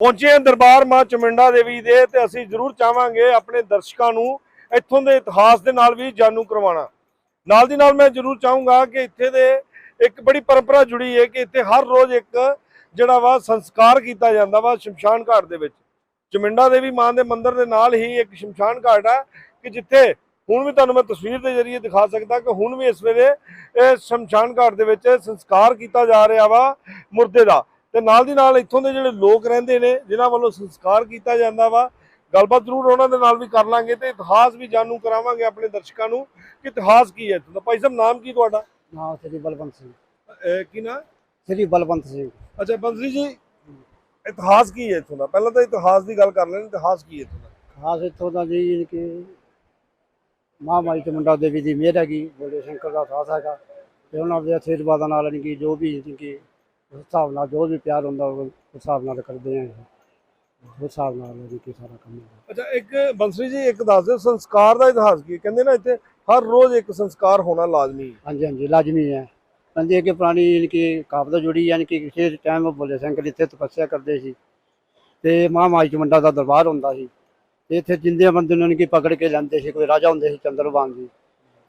ਪਹੁੰਚੇ ਹਾਂ ਦਰਬਾਰ ਮਾਂ ਚਮਿੰਡਾ ਦੇਵੀ ਦੇ ਤੇ ਅਸੀਂ ਜ਼ਰੂਰ ਚਾਹਾਂਗੇ ਆਪਣੇ ਦਰਸ਼ਕਾਂ ਨੂੰ ਇੱਥੋਂ ਦੇ ਇਤਿਹਾਸ ਦੇ ਨਾਲ ਵੀ ਜਾਣੂ ਕਰਵਾਉਣਾ। ਨਾਲ ਦੀ ਨਾਲ ਮੈਂ ਜ਼ਰੂਰ ਚਾਹੂੰਗਾ ਕਿ ਇੱਥੇ ਦੇ ਇੱਕ ਬੜੀ ਪਰੰਪਰਾ ਜੁੜੀ ਹੈ ਕਿ ਇੱਥੇ ਹਰ ਰੋਜ਼ ਇੱਕ ਜਿਹੜਾ ਵਾ ਸੰਸਕਾਰ ਕੀਤਾ ਜਾਂਦਾ ਵਾ ਸ਼ਮਸ਼ਾਨ ਘਾਟ ਦੇ ਵਿੱਚ। ਚਮਿੰਡਾ ਦੇਵੀ ਮਾਂ ਦੇ ਮੰਦਿਰ ਦੇ ਨਾਲ ਹੀ ਇੱਕ ਸ਼ਮਸ਼ਾਨ ਘਾਟ ਹੈ ਕਿ ਜਿੱਥੇ ਹੁਣ ਵੀ ਤੁਹਾਨੂੰ ਮੈਂ ਤਸਵੀਰ ਦੇ ਜ਼ਰੀਏ ਦਿਖਾ ਸਕਦਾ ਕਿ ਹੁਣ ਵੀ ਇਸ ਵੇਲੇ ਇਹ ਸ਼ਮਸ਼ਾਨ ਘਾਟ ਦੇ ਵਿੱਚ ਸੰਸਕਾਰ ਕੀਤਾ ਜਾ ਰਿਹਾ ਵਾ ਮੁਰਦੇ ਦਾ। ਤੇ ਨਾਲ ਦੀ ਨਾਲ ਇੱਥੋਂ ਦੇ ਜਿਹੜੇ ਲੋਕ ਰਹਿੰਦੇ ਨੇ ਜਿਨ੍ਹਾਂ ਵੱਲੋਂ ਸੰਸਕਾਰ ਕੀਤਾ ਜਾਂਦਾ ਵਾ ਗੱਲਬਾਤ ਜ਼ਰੂਰ ਉਹਨਾਂ ਦੇ ਨਾਲ ਵੀ ਕਰ ਲਾਂਗੇ ਤੇ ਇਤਿਹਾਸ ਵੀ ਜਾਣੂ ਕਰਾਵਾਂਗੇ ਆਪਣੇ ਦਰਸ਼ਕਾਂ ਨੂੰ ਕਿ ਇਤਿਹਾਸ ਕੀ ਹੈ। ਦਾ ਭਾਈ ਸਾਹਿਬ ਨਾਮ ਕੀ ਤੁਹਾਡਾ? ਨਾਮ ਸ੍ਰੀ ਬਲਵੰਤ ਸਿੰਘ। ਕੀ ਨਾ? ਸ੍ਰੀ ਬਲਵੰਤ ਸਿੰਘ। ਅੱਛਾ ਬੰਸਰੀ ਜੀ ਇਤਿਹਾਸ ਕੀ ਹੈ ਇੱਥੋਂ ਦਾ? ਪਹਿਲਾਂ ਤਾਂ ਇਤਿਹਾਸ ਦੀ ਗੱਲ ਕਰ ਲੈਣ ਇਤਿਹਾਸ ਕੀ ਹੈ ਇੱਥੋਂ ਦਾ? ਖਾਸ ਇੱਥੋਂ ਦਾ ਜੀ ਕਿ ਮਾਂ ਮਾਈ ਚਮੁੰਡਾ ਦੇਵੀ ਦੀ ਮਿਹਰ ਹੈਗੀ ਬੋਲੇ ਸ਼ੰਕਰ ਦਾ ਸਾਥ ਹੈਗਾ ਤੇ ਉਹਨਾਂ ਦੇ ਆਸ਼ੀਰਵਾਦਾਂ ਨਾਲ ਕਿ ਜੋ ਵੀ ਕਿ ਉਸ ਹਿਸਾਬ ਨਾਲ ਜੋ ਵੀ ਪਿਆਰ ਹੁੰਦਾ ਉਹ ਉਸ ਹਿਸਾਬ ਨਾਲ ਕਰਦੇ ਆਂ ਉਸ ਹਿਸਾਬ ਨਾਲ ਯਾਨੀ ਕਿ ਸਾਰਾ ਕੰਮ ਹੁੰਦਾ। ਅੱਛਾ ਇੱਕ ਬੰਸਰੀ ਜੀ ਇੱਕ ਦੱਸ ਦਿਓ ਸੰਸਕਾਰ ਦਾ ਇਤਿਹਾਸ ਕੀ ਹੈ? ਕਹਿੰਦੇ ਨਾ ਇੱਥੇ ਹਰ ਰੋਜ਼ ਇੱਕ ਸੰਸਕਾਰ ਹੋਣਾ ਲਾਜ਼ਮੀ ਹੈ। ਹਾਂਜੀ ਹਾਂਜੀ ਲਾਜ਼ਮੀ ਹੈ। ਕਹਿੰਦੇ ਕਿ ਪੁਰਾਣੀ ਯਾਨੀ ਕਿ ਕਾਬਦਾ ਜੁੜੀ ਯਾਨੀ ਕਿ ਕਿਸੇ ਟਾਈਮ ਬੋਲੇ ਸ਼ੰਕਰ ਇੱਥੇ ਤਪੱਸਿਆ ਕਰਦੇ ਸੀ। ਤੇ ਮਾਂ ਮਾਈ ਚਮੁੰਡਾ ਦਾ ਦਰਬਾਰ ਹੁੰਦਾ ਸੀ। ਤੇ ਇੱਥੇ ਜਿੰਦੇ ਬੰਦੇ ਨੂੰ ਯਾਨੀ ਕਿ ਪਕੜ ਕੇ ਲੈਂਦੇ ਸੀ ਕੋਈ ਰਾਜਾ ਹੁੰਦੇ ਸੀ ਚੰਦਰਬਾਨ ਜੀ।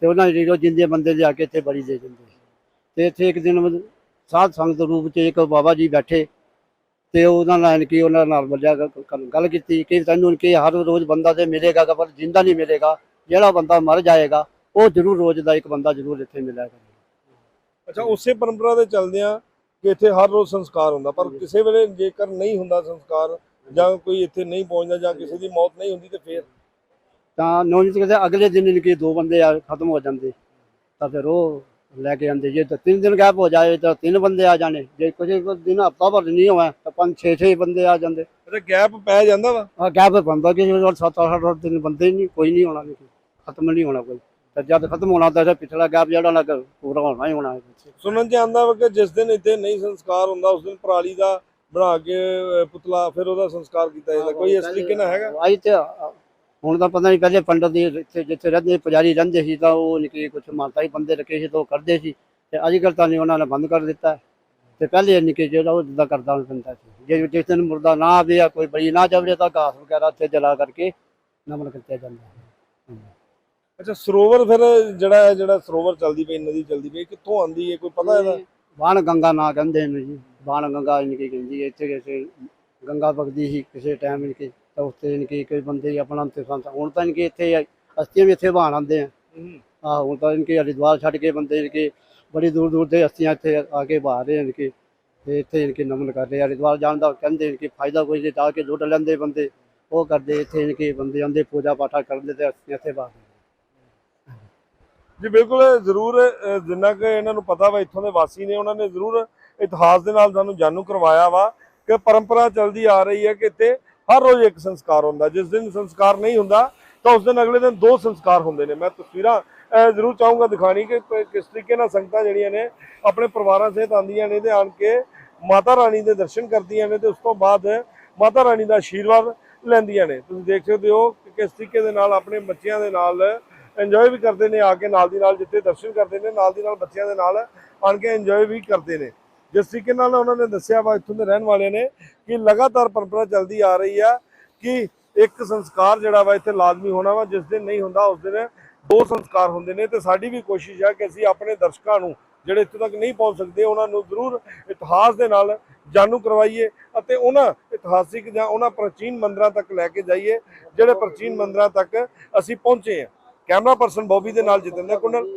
ਤੇ ਉਹਨਾਂ ਜਿਹੜੀ ਜਿੰਦੇ ਬੰਦੇ ਲਿਆ ਕੇ ਇੱਥੇ ਬੜੀ ਦੇ ਦਿੰਦੇ ਸੀ। ਤੇ ਇੱਥੇ ਇੱਕ ਦਿਨ ਸਾਧ ਸੰਗਤ ਰੂਪ 'ਚ ਇੱਕ ਬਾਬਾ ਜੀ ਬੈਠੇ ਤੇ ਉਹਨਾਂ ਨਾਲ ਕਿ ਉਹਨਾਂ ਨਾਲ ਗ- ਗੱਲ ਕੀਤੀ ਕਿ ਤੈਨੂੰ ਕਿ ਹਰ ਰੋਜ਼ ਬੰਦਾ ਤੇ ਮਿਲੇਗਾ ਪਰ ਜਿੰਦਾ ਨਹੀਂ ਮਿਲੇਗਾ ਜਿਹੜਾ ਬੰਦਾ ਮਰ ਜਾਏਗਾ ਉਹ ਜ਼ਰੂਰ ਰੋਜ਼ ਦਾ ਇੱਕ ਬੰਦਾ ਜ਼ਰੂਰ ਇੱਥੇ ਮਿਲਿਆ ਕਰੇ ਅੱਛਾ ਉਸੇ ਪਰੰਪਰਾ ਦੇ ਚੱਲਦਿਆਂ ਕਿ ਇੱਥੇ ਹਰ ਰੋਜ਼ ਸੰਸਕਾਰ ਹੁੰਦਾ ਪਰ ਕਿਸੇ ਵੇਲੇ ਜੇਕਰ ਨਹੀਂ ਹੁੰਦਾ ਸੰਸਕਾਰ ਜਾਂ ਕੋਈ ਇੱਥੇ ਨਹੀਂ ਪਹੁੰਚਦਾ ਜਾਂ ਕਿਸੇ ਦੀ ਮੌਤ ਨਹੀਂ ਹੁੰਦੀ ਤੇ ਫੇਰ? ਤਾਂ ਨੌਂ ਕਹਿੰਦੇ ਅਗਲੇ ਦਿਨ ਇਨਕੇ ਦੋ ਬੰਦੇ ਆ ਖਤਮ ਹੋ ਜਾਂਦੇ ਤਾਂ ਫਿਰ ਉਹ ਲੈ ਕੇ ਆਉਂਦੇ ਜੇ ਤਾਂ ਤਿੰਨ ਦਿਨ ਗੈਪ ਹੋ ਜਾਏ ਤਾਂ ਤਿੰਨ ਬੰਦੇ ਆ ਜਾਣੇ। ਜੇ ਕੁਝ ਦਿਨ ਹਫਤਾ ਭਰ ਨਹੀਂ ਹੋਇਆ ਤਾਂ ਪੰਜ ਛੇ ਛੇ ਬੰਦੇ ਆ ਜਾਂਦੇ। ਅੱਛਾ ਗੈਪ ਪੈ ਜਾਂਦਾ ਵਾ? ਆ ਗੈਪ ਬੰਦਾ ਕਿ ਸੱਤ ਅੱਠ ਅੱਠ ਦਿਨ ਬੰਦੇ ਨਹੀਂ ਕੋਈ ਨਹੀਂ ਹੋਣਾ ਨਹੀਂ ਖਤਮ ਨਹੀਂ ਹੋਣਾ ਕੋਈ। ਤਾਂ ਜਦ ਖਤਮ ਹੋਣਾ ਤਾਂ ਫਿਰ ਪਿਛਲਾ ਗੈਪ ਜਿਹੜਾ ਲੱਗ ਪੂਰਾ ਹੋਣਾ ਹੀ ਹੋਣਾ। ਸੁਣਨ ਚ ਆਂਦਾ ਵਾ ਕਿ ਜਿਸ ਦਿਨ ਇੱਥੇ ਨਹੀਂ ਸੰਸਕਾਰ ਹੁੰਦਾ ਉਸ ਦਿਨ ਪਰਾਲੀ ਦਾ ਬਣਾ ਕੇ ਅਹ, ਪੁਤਲਾ ਫਿਰ ਉਹਦਾ ਸੰਸਕਾਰ ਕੀਤਾ ਜਾਂਦਾ। ਕੋਈ ਇਸ ਤਰੀਕੇ ਨਾਲ ਹੈਗਾ? ਆਈ ਤੇ ਹੁਣ ਤਾਂ ਪਤਾ ਨਹੀਂ ਪਹਿਲੇ ਪੰਡਤ ਦੀ ਇੱਥੇ ਜਿੱਥੇ ਰਹਿੰਦੇ ਪੁਜਾਰੀ ਰਹਿੰਦੇ ਸੀ ਤਾਂ ਉਹ ਨਿੱਕੇ ਕੁਝ ਮਾਨਤਾ ਹੀ ਬੰਦੇ ਰੱਖੇ ਸੀ ਤਾਂ ਉਹ ਕਰਦੇ ਸੀ। ਤੇ ਅੱਜ ਕੱਲ੍ਹ ਤਾਂ ਨਹੀਂ ਉਹਨਾਂ ਨੇ ਬੰਦ ਕਰ ਦਿੱਤਾ। ਤੇ ਪਹਿਲੇ ਨਿੱਕੇ ਜਿਹੜਾ ਉਹ ਜਿੱਦਾਂ ਕਰਦਾ ਹੁੰਦਾ ਸੀ। ਜੇ ਜਿਸ ਦਿਨ ਮੁਰਦਾ ਨਾ ਆਵੇ ਜਾਂ ਕੋਈ ਬੜੀ ਨਾ ਜਾਵੇ ਤਾਂ ਘਾਸ ਵਗੈਰਾ ਉੱਥੇ ਜਲਾ ਕਰਕੇ ਨਮਨ ਕੀਤਾ ਜਾਂਦਾ ਅੱਛਾ ਸਰੋਵਰ ਫਿਰ ਜਿਹੜਾ ਜਿਹੜਾ ਸਰੋਵਰ ਚੱਲਦੀ ਪਈ ਨਦੀ ਚੱਲਦੀ ਪਈ ਕਿੱਥੋਂ ਆਂਦੀ ਹੈ ਕੋਈ ਪਤਾ ਇਹਦਾ? ਬਾਣ ਗੰਗਾ ਨਾ ਕਹਿੰਦੇ ਨੇ ਜੀ। ਬਾਣ ਗੰਗਾ ਨਿੱਕੀ ਕਹਿੰਦੀ ਇੱਥੇ ਕਿਸੇ ਗੰਗਾ ਵਗਦੀ ਸੀ ਕਿਸੇ ਟਾਈਮ ਨਿੱਕੀ ਤਾਂ ਉੱਥੇ ਨਿੱਕੀ ਕੋਈ ਬੰਦੇ ਆਪਣਾ ਤੇ ਸੰਤ ਹੁਣ ਤਾਂ ਨਿੱਕੀ ਇੱਥੇ ਅਸਤੀਆਂ ਵੀ ਇੱਥੇ ਬਾਣ ਆਉਂਦੇ ਆ ਆ ਹੁਣ ਤਾਂ ਇਨਕੇ ਹਰਿਦੁਆਰ ਛੱਡ ਕੇ ਬੰਦੇ ਇਨਕੇ ਬੜੀ ਦੂਰ ਦੂਰ ਦੇ ਹਸਤੀਆਂ ਇੱਥੇ ਆ ਕੇ ਬਾਹਰ ਰਹੇ ਇਨਕੇ ਤੇ ਇੱਥੇ ਇਨਕੇ ਨਮਨ ਕਰ ਰਹੇ ਆ। ਹਰਿਦੁਆਰ ਜਾਣ ਦਾ ਕਹਿੰਦੇ ਇਨਕੇ ਫਾਇਦਾ ਕੋਈ ਨਹੀਂ ਤਾਂ ਕਿ ਲੁੱਟ ਲੈਂਦੇ ਬੰਦੇ ਉਹ ਕਰਦੇ ਇੱਥੇ ਇਨਕੇ ਬੰਦੇ ਆਉਂਦੇ ਪੂਜਾ ਪਾਠਾ ਕਰਦੇ ਤੇ ਹਸਤੀਆਂ ਇੱਥੇ ਬਾਹਰ ਜੀ ਬਿਲਕੁਲ ਜ਼ਰੂਰ ਜਿੰਨਾ ਕਿ ਇਹਨਾਂ ਨੂੰ ਪਤਾ ਵਾ ਇੱਥੋਂ ਦੇ ਵਾਸੀ ਨੇ ਉਹਨਾਂ ਨੇ ਜ਼ਰੂਰ ਇਤਿਹਾਸ ਦੇ ਨਾਲ ਸਾਨੂੰ ਜਾਣੂ ਕਰਵਾਇਆ ਵਾ ਕਿ ਪਰੰਪਰਾ ਚੱਲਦੀ ਆ ਰਹੀ ਹੈ ਕਿ ਇੱਥੇ ਹਰ ਰੋਜ਼ ਇੱਕ ਸੰਸਕਾਰ ਹੁੰਦਾ। ਜਿਸ ਦਿਨ ਸੰਸਕਾਰ ਨਹੀਂ ਹੁੰਦਾ, ਤਾਂ ਉਸ ਦਿਨ ਅਗਲੇ ਦਿਨ ਦੋ ਸੰਸਕਾਰ ਹੁੰਦੇ ਨੇ। ਮੈਂ ਤਸਵੀਰਾਂ ਜ਼ਰੂਰ ਚਾਹੂੰਗਾ ਦਿਖਾਣੀ ਕਿ ਕਿਸ ਤਰੀਕੇ ਨਾਲ ਸੰਗਤਾਂ ਜਿਹੜੀਆਂ ਨੇ, ਆਪਣੇ ਪਰਿਵਾਰਾਂ ਸਹਿਤ ਆਉਂਦੀਆਂ ਨੇ ਤੇ ਆਣ ਕੇ ਮਾਤਾ ਰਾਣੀ ਦੇ ਦਰਸ਼ਨ ਕਰਦੀਆਂ ਨੇ ਤੇ ਉਸ ਤੋਂ ਬਾਅਦ ਮਾਤਾ ਰਾਣੀ ਦਾ ਆਸ਼ੀਰਵਾਦ ਲੈਂਦੀਆਂ ਨੇ। ਤੁਸੀਂ ਦੇਖ ਸਕਦੇ ਹੋ ਕਿ ਕਿਸ ਤਰੀਕੇ ਦੇ ਨਾਲ ਆਪਣੇ ਬੱਚਿਆਂ ਦੇ ਨਾਲ ਇੰਜੋਏ ਵੀ ਕਰਦੇ ਨੇ, ਆ ਕੇ ਨਾਲ ਦੀ ਨਾਲ ਜਿੱਥੇ ਦਰਸ਼ਨ ਕਰਦੇ ਨੇ, ਨਾਲ ਦੀ ਨਾਲ ਬੱਚਿਆਂ ਦੇ ਨਾਲ ਆਣ ਕੇ ਇੰਜੋਏ ਵੀ ਕਰਦੇ ਨੇ। ਜਿਸ ਤਰੀਕੇ ਨਾਲ ਉਹਨਾਂ ਨੇ ਦੱਸਿਆ ਵਾ, ਇੱਥੋਂ ਦੇ ਰਹਿਣ ਵਾਲਿਆਂ ਨੇ ਕਿ ਲਗਾਤਾਰ ਪਰੰਪਰਾ ਚੱਲਦੀ ਆ ਰਹੀ ਆ ਕਿ ਇੱਕ ਸੰਸਕਾਰ ਜਿਹੜਾ ਵਾ ਇੱਥੇ ਲਾਜ਼ਮੀ ਹੋਣਾ ਵਾ, ਜਿਸ ਦਿਨ ਨਹੀਂ ਹੁੰਦਾ ਉਸ ਦਿਨ ਦੋ ਸੰਸਕਾਰ ਹੁੰਦੇ ਨੇ ਤੇ ਸਾਡੀ ਵੀ ਕੋਸ਼ਿਸ਼ ਆ ਕਿ ਅਸੀਂ ਆਪਣੇ ਦਰਸ਼ਕਾਂ ਨੂੰ ਜਿਹੜੇ ਇੱਥੇ ਤੱਕ ਨਹੀਂ ਪਹੁੰਚ ਸਕਦੇ, ਉਹਨਾਂ ਨੂੰ ਜ਼ਰੂਰ ਇਤਿਹਾਸ ਦੇ ਨਾਲ ਜਾਣੂ ਕਰਵਾਈਏ ਅਤੇ ਉਹਨਾਂ ਇਤਿਹਾਸਿਕ ਜਾਂ ਉਹਨਾਂ ਪ੍ਰਾਚੀਨ ਮੰਦਰਾਂ ਤੱਕ ਲੈ ਕੇ ਜਾਈਏ, ਜਿਹੜੇ ਪ੍ਰਾਚੀਨ ਮੰਦਰਾਂ ਤੱਕ ਅਸੀਂ ਪਹੁੰਚੇ ਹਾਂ। ਕੈਮਰਾ ਪਰਸਨ ਬੋਬੀ ਦੇ ਨਾਲ ਜਤਿੰਦਰ ਕੁੰਡਲ।